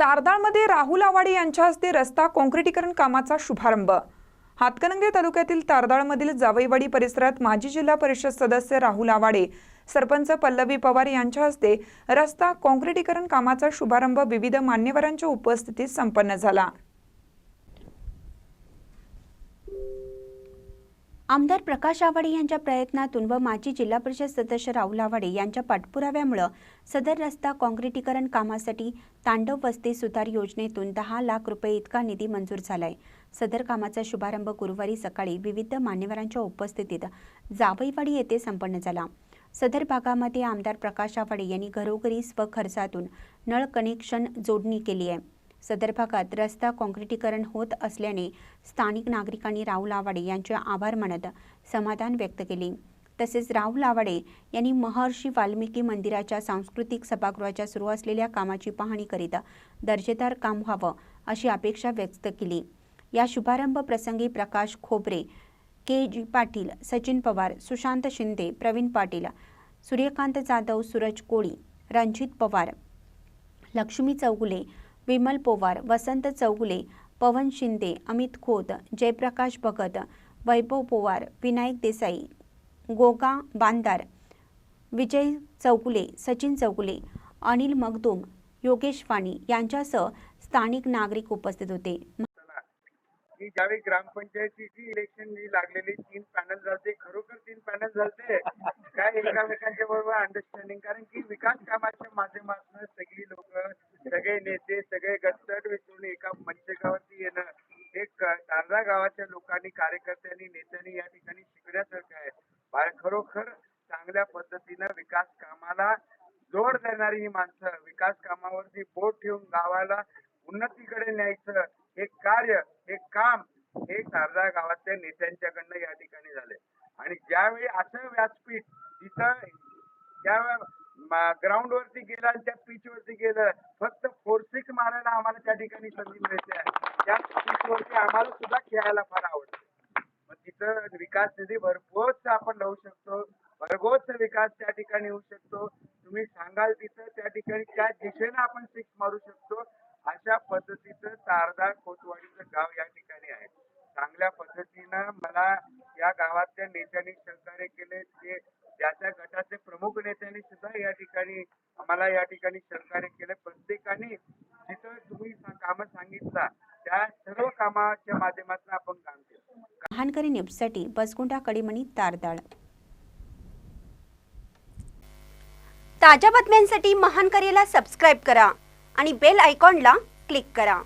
तारदाळमध्ये राहुल आवाडे यांच्या हस्ते रस्ता काँक्रिटीकरण कामाचा शुभारंभ. हातकणंगले तालुक्यातील तारदाळमधील जावईवाडी परिसरात माजी जिल्हा परिषद सदस्य राहुल आवाडे सरपंच पल्लवी पवार यांच्या हस्ते रस्ता काँक्रिटीकरण कामाचा शुभारंभ विविध मान्यवरांच्या उपस्थितीत संपन्न झाला. आमदार प्रकाश आवाडे यांच्या प्रयत्नातून व माजी जिल्हा परिषद सदस्य राहुल आवाडे यांच्या पाठपुराव्यामुळं सदर रस्ता काँक्रिटीकरण कामासाठी तांडव वस्ती सुधार योजनेतून दहा लाख रुपये इतका निधी मंजूर झालाय. सदर कामाचा शुभारंभ गुरुवारी सकाळी विविध मान्यवरांच्या उपस्थितीत जावईवाडी येथे संपन्न झाला. सदर भागामध्ये आमदार प्रकाश आवाडे यांनी घरोघरी स्वखर्चातून नळ कनेक्शन जोडणी केली आहे. सदर भागात रस्ता काँक्रिटीकरण होत असल्याने स्थानिक नागरिकांनी राहुल आवाडे यांचे आभार मानत समाधान व्यक्त केले. तसेच राहुल आवाडे यांनी महर्षी वाल्मिकी मंदिराच्या सांस्कृतिक सभागृहाच्या सुरू असलेल्या कामाची पाहणी करीत दर्जेदार काम व्हावं अशी अपेक्षा व्यक्त केली. या शुभारंभ प्रसंगी प्रकाश खोबरे के. जी. पाटील सचिन पवार सुशांत शिंदे प्रवीण पाटील सूर्यकांत जाधव सूरज कोळी रणजित पवार लक्ष्मी चौगुले विमल पोवार वसंत चौगुले पवन शिंदे अमित खोत जयप्रकाश भगत वैभव पोवार विनायक देसाई गोगा बांदार विजय चौगुले सचिन चौगुले अनिल मगदूम योगेश वाणी यांच्यासह स्थानिक नागरिक उपस्थित होते. चला की ज्यावेळी ग्रामपंचायतीची इलेक्शन जी लागलेली तीन पॅनल झालते खरोखर तीन पॅनल झालते काय एकामेकांच्या बरोबर अंडरस्टँडिंग कारण की विकास कामाच्या माध्यमातून सगळी लोक नेते सगळे गटतट विसरून एका मंचकावरती येणं हे तारदा गावाच्या लोकांनी कार्यकर्त्यांनी नेत्यांनी या ठिकाणी शिकण्यासारखं आहे. खरोखर चांगल्या पद्धतीनं विकास कामाला जोर देणारी ही माणसं विकास कामावरती बोट ठेवून गावाला उन्नतीकडे न्यायचं हे कार्य हे काम हे तारदा गावातल्या नेत्यांच्याकडनं या ठिकाणी झाले आणि ज्यावेळी असं व्यासपीठ जिथं ज्या ग्राउंड वरती गेलं त्या पिच वरती गेलं. फक्त फोर्सिक मारायला आम्हाला त्या ठिकाणी संधी मिळते. त्या पिच वरती आम्हाला सुद्धा खेळायला फार आवडतं. मग तिथं विकास निधी भरघोस आपण लावू शकतो. भरघोस विकास त्या ठिकाणी होऊ शकतो. तुम्ही सांगाल तिथं त्या ठिकाणी त्या दिशेनं आपण सिक्स मारू शकतो. अशा पद्धतीचं तारदा कोतवाडीचं गाव या ठिकाणी आहे. चांगल्या पद्धतीनं मला या गावातल्या नेत्यांनी सहकार्य केले. ते ज्याच्या गटाचे प्रमुख नेत्यांनी सुद्धा या ठिकाणी आम्हाला या ठिकाणी सहकार्य केलं. प्रत्येकाने जिथं तुम्ही काम सांगितला त्या सर्व कामाच्या माध्यमातून आपण काम केलं. महानकरी न्यूजसाठी बसगुंडा कडीमणी तारदाळ. ताज्या बातम्यांसाठी महानकरीला सबस्क्राईब करा आणि बेल आयकॉनला क्लिक करा.